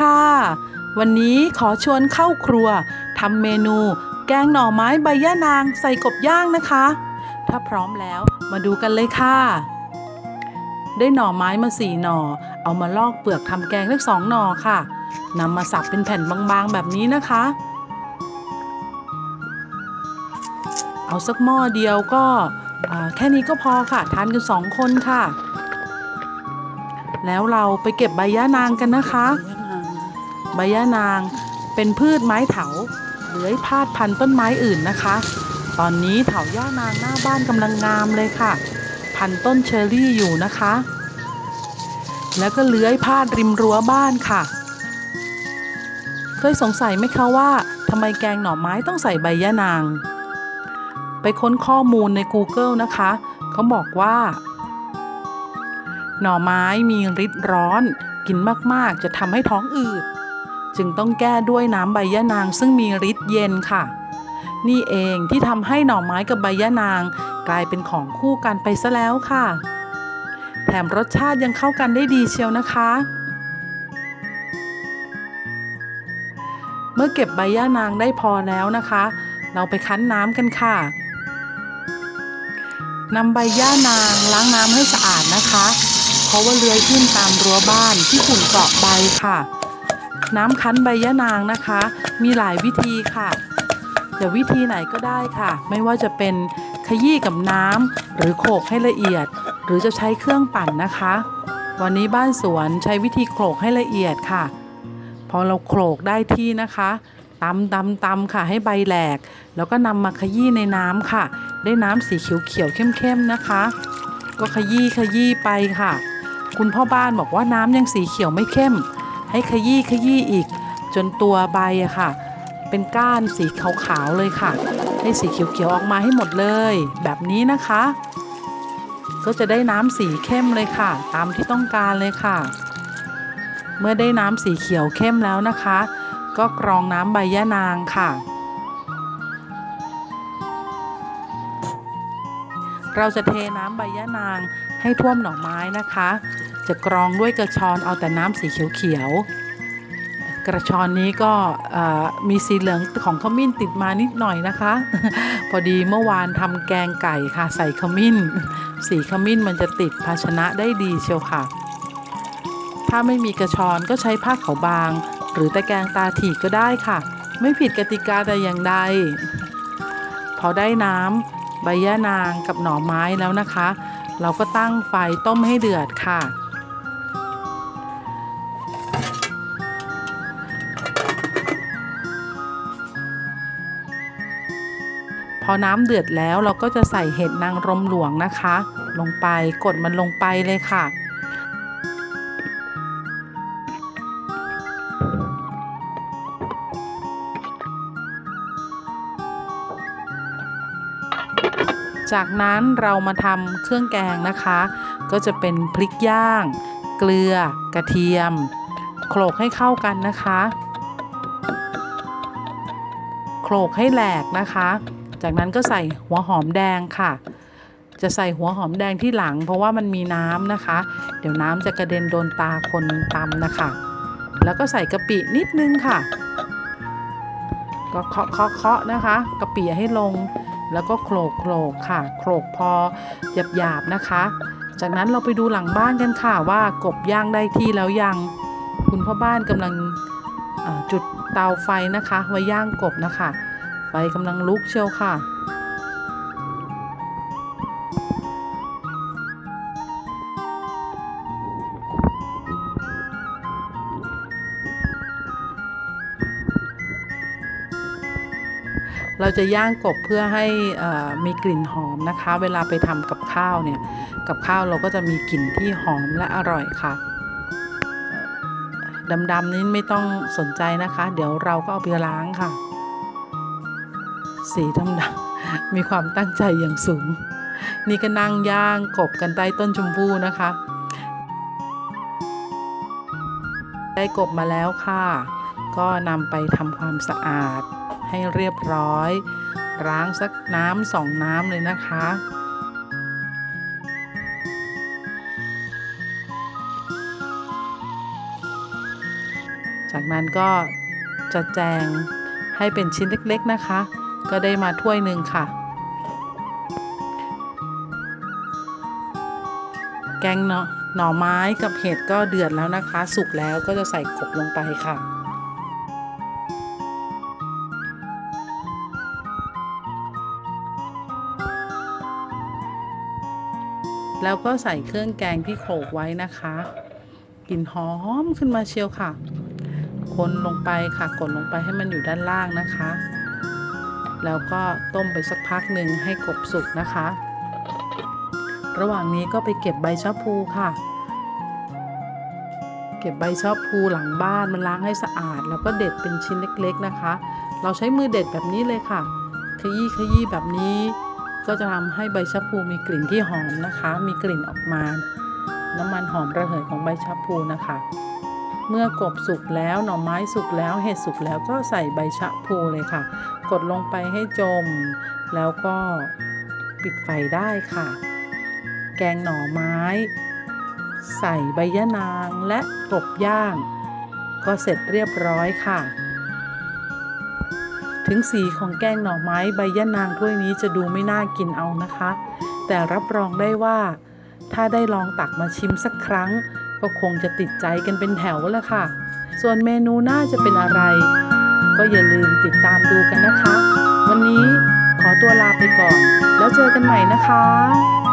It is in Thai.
ค่ะ วันนี้ขอชวนเข้าครัวทำเมนู แกงหน่อไม้ใบย่านางใส่กบย่างนะคะ ถ้าพร้อมแล้วมาดูกันเลยค่ะ ได้หน่อไม้มาสี่หน่อ เอามาลอกเปลือกทำแกงได้สองหน่อค่ะนำมาสับเป็นแผ่นบางๆแบบนี้นะคะ เอาสักหม้อเดียวก็แค่นี้ก็พอค่ะ ทานกันสองคนค่ะแล้วเราไปเก็บใบย่านางกันนะคะ ใบย่านาง เป็นพืชไม้เถาเลื้อยพาดพันต้นไม้อื่นนะคะ ตอนนี้เถาย่านางหน้าบ้านกำลังงามเลยค่ะ พันต้นเชอร์รี่อยู่นะคะ แล้วก็เลื้อยพาดริมรั้วบ้านค่ะ เคยสงสัยไหมคะว่าทำไมแกงหน่อไม้ต้องใส่ใบย่านาง ไปค้นข้อมูลใน Google นะคะ เขาบอกว่า หน่อไม้มีฤทธิ์ร้อน กินมาก ๆ จะทำให้ท้องอืด จึงต้องแก้ด้วยน้ำใบยะนางซึ่งมีฤทธิ์เย็นค่ะ นี่เองที่ทำให้หน่อไม้กับใบยะนาง กลายเป็นของคู่กันไปซะแล้วค่ะ แถมรสชาติยังเข้ากันได้ดีเชียวนะคะ เมื่อเก็บใบย่านางได้พอแล้วนะคะ เราไปคั้นน้ำกันค่ะนำใบย่านางล้างน้ำให้สะอาดนะคะ เพราะว่าเลื้อยขึ้นตามรั้วบ้านที่ฝุ่นเกาะใบค่ะ น้ำคั้นใบยะนางนะคะ มีหลายวิธีค่ะจะวิธีไหนก็ได้ค่ะ ไม่ว่าจะเป็นขยี้กับน้ำหรือโขลกให้ละเอียด หรือจะใช้เครื่องปั่นนะคะ วันนี้บ้านสวนใช้วิธีโขลกให้ละเอียดค่ะ พอเราโขลกได้ที่นะคะตำตำตำค่ะให้ใบแหลก แล้วก็นำมาขยี้ในน้ำค่ะ ได้น้ำสีเขียวๆเข้มๆนะคะ ก็ขยี้ขยี้ไปค่ะ คุณพ่อบ้านบอกว่าน้ำยังสีเขียวไม่เข้ม ให้ขยี้ขยี้อีก จนตัวใบอะค่ะ เป็นก้านสีขาวๆเลยค่ะ ให้สีเขียวๆออกมาให้หมดเลย แบบนี้นะคะ ก็จะได้น้ำสีเข้มเลยค่ะ ตามที่ต้องการเลยค่ะ เมื่อได้น้ำสีเขียวเข้มแล้วนะคะ ก็กรองน้ำใบยะนางค่ะเราจะเทน้ำใบยะนางให้ท่วมหน่อไม้นะคะ จะกรองด้วยกระชอนเอาแต่น้ำสีเขียวๆ กระชอนนี้ก็มีสีเหลืองของขมิ้นติดมานิดหน่อยนะคะ พอดีเมื่อวานทำแกงไก่ค่ะใส่ขมิ้น สีขมิ้นมันจะติดภาชนะได้ดีเชียวค่ะ ถ้าไม่มีกระชอนก็ใช้ผ้าขาวบาง หรือตะแกรงตาถีก็ได้ค่ะ ไม่ผิดกติกาแต่อย่างใด พอได้น้ำใบย่านางกับหน่อไม้แล้วนะคะ เราก็ตั้งไฟต้มให้เดือดค่ะ พอน้ำเดือดแล้วเราก็จะใส่เห็ดนางรมหลวงนะคะ ลงไปกดมันลงไปเลยค่ะจากนั้นเรามาทำเครื่องแกงนะคะ ก็จะเป็นพริกย่าง เกลือ กระเทียม โขลกให้เข้ากันนะคะ โขลกให้แหลกนะคะ จากนั้นก็ใส่หัวหอมแดงค่ะ จะใส่หัวหอมแดงที่หลัง เพราะว่ามันมีน้ำนะคะ เดี๋ยวน้ำจะกระเด็นโดนตาคนตำนะคะ แล้วก็ใส่กะปินิดนึงค่ะ ก็เคาะเคาะเคาะนะคะกะปิให้ลง แล้วก็โขลกโขลกค่ะ โขลกพอหยาบๆนะคะ จากนั้นเราไปดูหลังบ้านกันค่ะว่ากบย่างได้ที่แล้วยังคุณพ่อบ้านกำลังจุดเตาไฟนะคะไว้ย่างกบนะคะ กำลังลุกเชียวค่ะ เราจะย่างกบเพื่อให้มีกลิ่นหอมนะคะ เวลาไปทำกับข้าวเนี่ย กับข้าวเราก็จะมีกลิ่นที่หอมและอร่อยค่ะดำๆนี้ไม่ต้องสนใจนะคะ เดี๋ยวเราก็เอาไปล้างค่ะ สีดำๆมีความตั้งใจอย่างสูง นี่ก็นั่งย่างกบกันใต้ต้นชมพู่นะคะ ได้กบมาแล้วค่ะ ก็นำไปทำความสะอาดให้เรียบร้อย ล้างสักน้ำสองน้ำเลยนะคะจจากนั้นก็จะแจงให้เป็นชิ้นเล็กๆนะคะ ก็ได้มาถ้วยหนึ่งค่ะ แกงเนาะหน่อไม้กับเห็ดก็เดือดแล้วนะคะ สุกแล้วก็จะใส่กบลงไปค่ะแล้วก็ใส่เครื่องแกงที่โขลกไว้นะคะกลิ่นหอมขึ้นมาเชียวค่ะ คนลงไปค่ะ กดลงไปให้มันอยู่ด้านล่างนะคะ แล้วก็ต้มไปสักพักหนึ่งให้กบสุกนะคะ ระหว่างนี้ก็ไปเก็บใบชะพูค่ะ เก็บใบชะพูหลังบ้านมันล้างให้สะอาด แล้วก็เด็ดเป็นชิ้นเล็กๆนะคะ เราใช้มือเด็ดแบบนี้เลยค่ะ ขยี้ขยี้แบบนี้ ก็จะทำให้ใบชะพูมีกลิ่นที่หอมนะคะ มีกลิ่นออกมา น้ำมันหอมระเหยของใบชะพูนะคะ เมื่อกบสุกแล้วหน่อไม้สุกแล้วเห็ดสุกแล้วก็ใส่ใบชะพูเลยค่ะ กดลงไปให้จม แล้วก็ปิดไฟได้ค่ะ แกงหน่อไม้ ใส่ใบยะนางและกบย่าง ก็เสร็จเรียบร้อยค่ะ ถึงสีของแกงหน่อไม้ใบยะนางถ้วยนี้จะดูไม่น่ากินเอานะคะ แต่รับรองได้ว่า ถ้าได้ลองตักมาชิมสักครั้ง ก็คงจะติดใจกันเป็นแถวแล้วค่ะ ส่วนเมนูหน้าจะเป็นอะไร ก็อย่าลืมติดตามดูกันนะคะ วันนี้ขอตัวลาไปก่อน แล้วเจอกันใหม่นะคะ